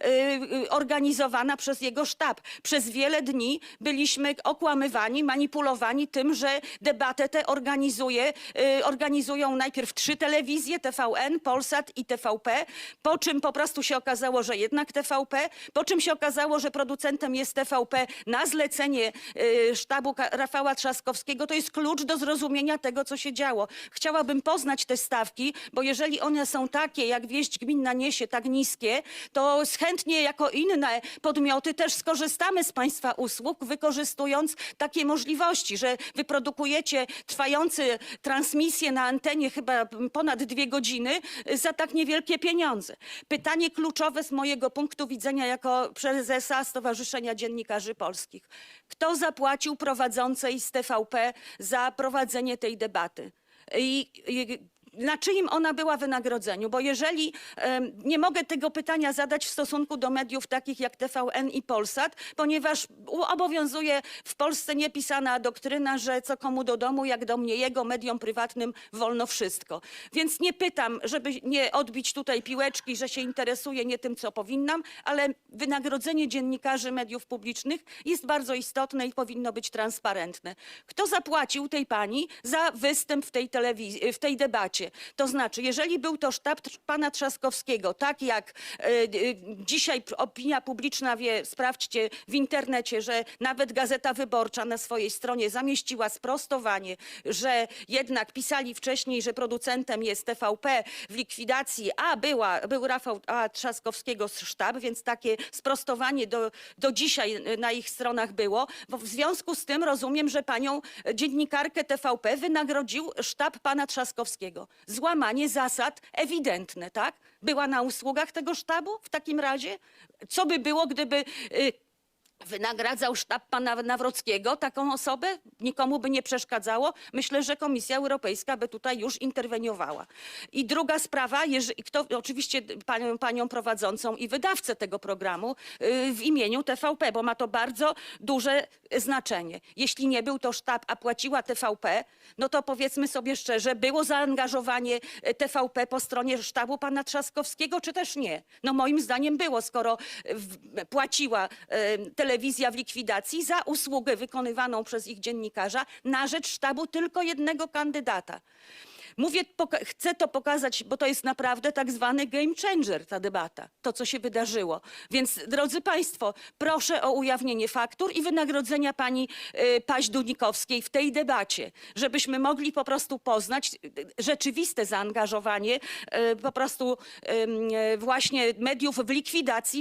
y, y, organizowana przez jego sztab. Przez wiele dni byliśmy okłamywani, manipulowani tym, że debatę tę organizuje, y, organizują najpierw trzy telewizje, TVN, Polsat i TVP, po czym po prostu się okazało, że jednak TVP, po czym się okazało, że producentem jest TVP na zlecenie sztabu Rafała Trzaskowskiego. To jest klucz do zrozumienia tego, co się działo. Chciałabym poznać te stawki, bo jeżeli one są takie, jak wieść gminna niesie, tak niskie, to chętnie jako inne podmioty też skorzystamy z Państwa usług, wykorzystując takie możliwości, że wyprodukujecie trwający transmisję na antenie chyba ponad dwie godziny za tak niewielkie pieniądze. Pytanie kluczowe z mojego punktu widzenia jako prezesa Stowarzyszenia Dziennikarzy Polskich. Kto zapłacił prowadzącej z TVP za prowadzenie tej debaty? I, i na czyim ona była wynagrodzeniu? Bo jeżeli nie mogę tego pytania zadać w stosunku do mediów takich jak TVN i Polsat, ponieważ obowiązuje w Polsce niepisana doktryna, że co komu do domu, jak do mnie jego, mediom prywatnym wolno wszystko. Więc nie pytam, żeby nie odbić tutaj piłeczki, że się interesuję nie tym, co powinnam, ale wynagrodzenie dziennikarzy mediów publicznych jest bardzo istotne i powinno być transparentne. Kto zapłacił tej pani za występ w tej telewizji, w tej debacie? To znaczy, jeżeli był to sztab pana Trzaskowskiego, tak jak e, e, dzisiaj opinia publiczna wie, sprawdźcie w internecie, że nawet Gazeta Wyborcza na swojej stronie zamieściła sprostowanie, że jednak pisali wcześniej, że producentem jest TVP w likwidacji, a była, był Rafał a, Trzaskowskiego sztab, więc takie sprostowanie do, do dzisiaj na ich stronach było. Bo w związku z tym rozumiem, że panią e, dziennikarkę TVP wynagrodził sztab pana Trzaskowskiego. Złamanie zasad ewidentne, tak? Była na usługach tego sztabu w takim razie? Co by było, gdyby y, wynagradzał sztab pana Nawrockiego taką osobę? Nikomu by nie przeszkadzało? Myślę, że Komisja Europejska by tutaj już interweniowała. I druga sprawa, jeżeli, kto, oczywiście panią, panią prowadzącą i wydawcę tego programu y, w imieniu TVP, bo ma to bardzo duże znaczenie. Jeśli nie był to sztab, a płaciła TVP, no to powiedzmy sobie szczerze, było zaangażowanie e, TVP po stronie sztabu pana Trzaskowskiego, czy też nie? No moim zdaniem było, skoro w- płaciła e, telewizja w likwidacji za usługę wykonywaną przez ich dziennikarza na rzecz sztabu tylko jednego kandydata. Mówię, chcę to pokazać, bo to jest naprawdę tak zwany game changer, ta debata, to co się wydarzyło. Więc drodzy Państwo, proszę o ujawnienie faktur i wynagrodzenia pani y, Paźdunikowskiej w tej debacie, żebyśmy mogli po prostu poznać y, rzeczywiste zaangażowanie y, po prostu y, właśnie mediów w likwidacji